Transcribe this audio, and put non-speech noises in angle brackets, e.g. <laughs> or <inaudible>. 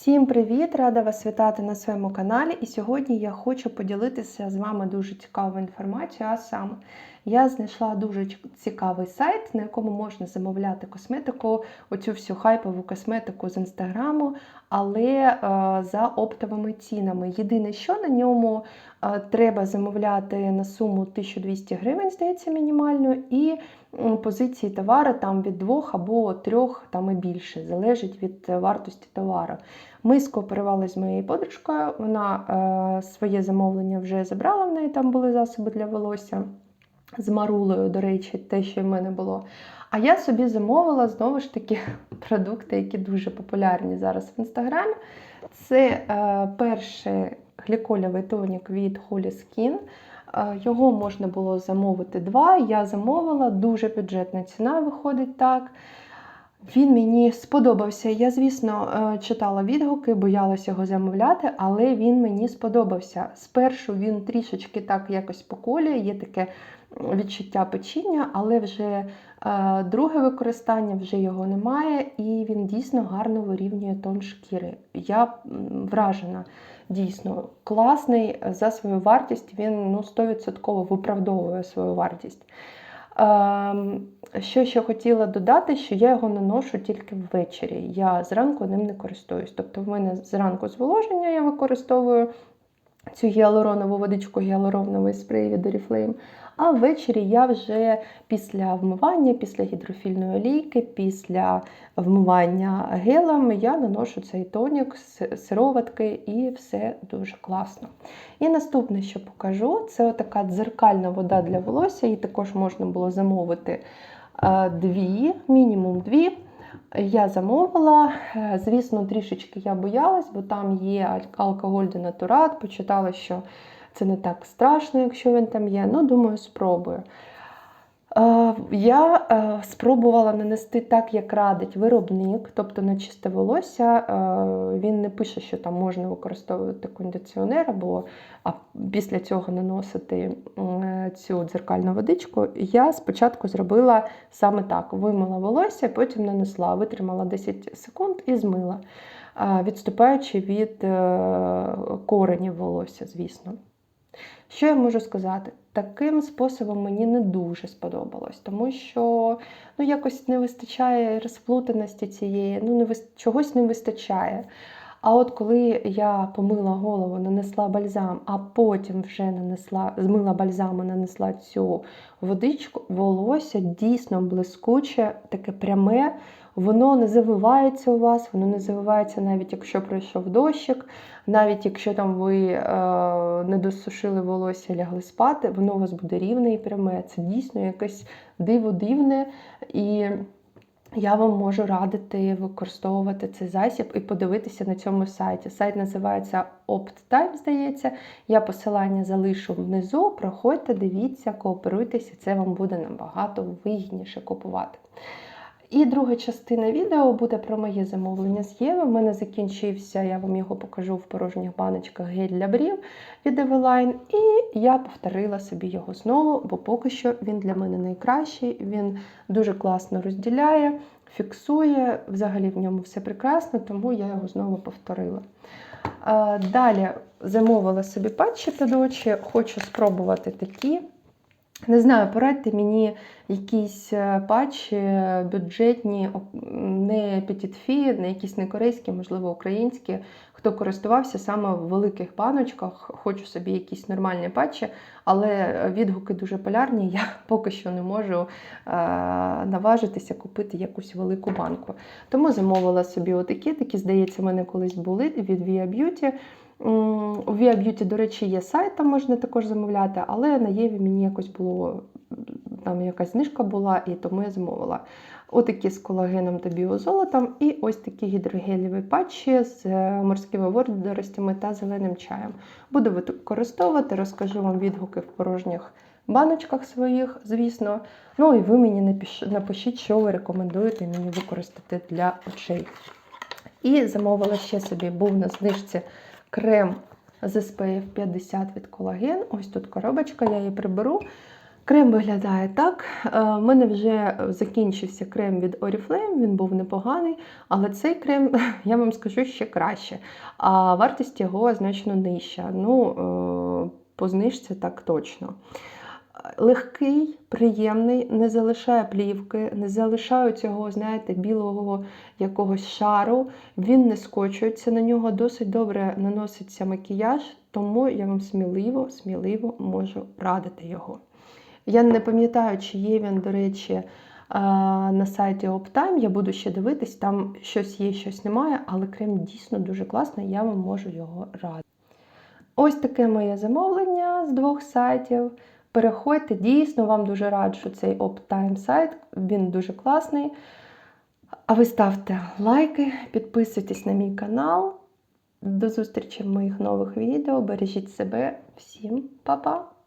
Всім привіт! Рада вас вітати на своєму каналі. І сьогодні я хочу поділитися з вами дуже цікавою інформацією. А саме, я знайшла дуже цікавий сайт, на якому можна замовляти косметику, оцю всю хайпову косметику з інстаграму, але е, за оптовими цінами. Єдине, що на ньому е, треба замовляти на суму 1200 гривень, здається, мінімально, і позиції товару там від двох або трьох, там і більше, залежить від вартості товару. Ми скооперувалися з моєю подружкою, вона е, своє замовлення вже забрала, в неї там були засоби для волосся з марулою, до речі, те, що в мене було. А я собі замовила знову ж таки <laughs> продукти, які дуже популярні зараз в інстаграмі. Це е, перший глікольовий тонік від Holy Skin. Е, Його можна було замовити два. Я замовила, дуже бюджетна ціна виходить так. Він мені сподобався. Я, звісно, е, читала відгуки, боялася його замовляти, але він мені сподобався. Спершу він трішечки так якось поколює, є таке відчуття печіння, але вже е, друге використання вже його немає, і він дійсно гарно вирівнює тон шкіри. Я вражена. Дійсно класний за свою вартість. Він ну, 100% виправдовує свою вартість. Ем, Що ще хотіла додати, що я його наношу тільки ввечері. Я зранку ним не користуюсь. Тобто, в мене зранку зволоження я використовую цю гіалуронову водичку, гіалуроновий спрей від Oriflame. А ввечері я вже після вмивання, після гідрофільної олійки, після вмивання гелем я наношу цей тонік, сироватки і все дуже класно. І наступне, що покажу, це така дзеркальна вода для волосся. Її також можна було замовити е, дві, мінімум дві. Я замовила. Е, Звісно, трішечки я боялась, бо там є алкоголь денатурат. Почитала, що це не так страшно, якщо він там є. Ну, думаю, спробую. Е, Я е, спробувала нанести так, як радить виробник, тобто на чисте волосся. Е, Він не пише, що там можна використовувати кондиціонер або а після цього наносити цю дзеркальну водичку. Я спочатку зробила саме так: вимила волосся, потім нанесла, витримала 10 секунд і змила, відступаючи від коренів волосся, звісно. Що я можу сказати? Таким способом мені не дуже сподобалось, тому що ну, якось не вистачає розплутаності цієї, ну, не вис... чогось не вистачає. А от коли я помила голову, нанесла бальзам, а потім вже нанесла, змила бальзам і нанесла цю водичку, волосся дійсно блискуче, таке пряме, воно не завивається у вас, воно не завивається навіть якщо пройшов дощик, навіть якщо там ви е, не досушили волосся, лягли спати, воно у вас буде рівне і пряме. Це дійсно якесь диво дивне. І я вам можу радити використовувати цей засіб і подивитися на цьому сайті. Сайт називається OptTime, здається. Я посилання залишу внизу. Проходьте, дивіться, кооперуйтеся, це вам буде набагато вигідніше купувати. І друга частина відео буде про моє замовлення з Єви. У мене закінчився, я вам його покажу в порожніх баночках гель для брів від Eveline. І я повторила собі його знову, бо поки що він для мене найкращий. Він дуже класно розділяє, фіксує. Взагалі в ньому все прекрасно, тому я його знову повторила. Далі замовила собі патчі під очі, хочу спробувати такі. Не знаю, порадьте мені якісь е, патчі е, бюджетні, не петітфі, не якісь не корейські, можливо, українські. Хто користувався саме в великих баночках, хочу собі якісь нормальні патчі, але відгуки дуже полярні. Я <laughs> поки що не можу е, наважитися купити якусь велику банку. Тому замовила собі отакі, такі, здається, в мене колись були від Via Beauty. У Via Beauty, до речі, є сайт, там можна також замовляти, але на Єві мені якось було там якась знижка була, і тому я замовила. Отакі з колагеном та біозолотом, і ось такі гідрогелєві патчі з е, морськими водоростями та зеленим чаєм. Буду використовувати, розкажу вам відгуки в порожніх баночках своїх, звісно. Ну і ви мені напишіть, що ви рекомендуєте мені використати для очей. І замовила ще собі, був на знижці крем з SPF 50 від колаген. Ось тут коробочка, я її приберу. Крем виглядає так. Е, У мене вже закінчився крем від Oriflame, він був непоганий, але цей крем, <laughs> я вам скажу, ще краще. А вартість його значно нижча. Ну, е, по знижці так точно. Легкий, приємний, не залишає плівки, не залишає цього, знаєте, білого якогось шару. Він не скочується на нього, досить добре наноситься макіяж, тому я вам сміливо, сміливо можу радити його. Я не пам'ятаю, чи є він, до речі, на сайті Optime. Я буду ще дивитись, там щось є, щось немає, але крем дійсно дуже класний, я вам можу його радити. Ось таке моє замовлення з двох сайтів. Переходьте, дійсно, вам дуже раджу цей оптайм сайт, він дуже класний. А ви ставте лайки, підписуйтесь на мій канал. До зустрічі в моїх нових відео. Бережіть себе. Всім па-па!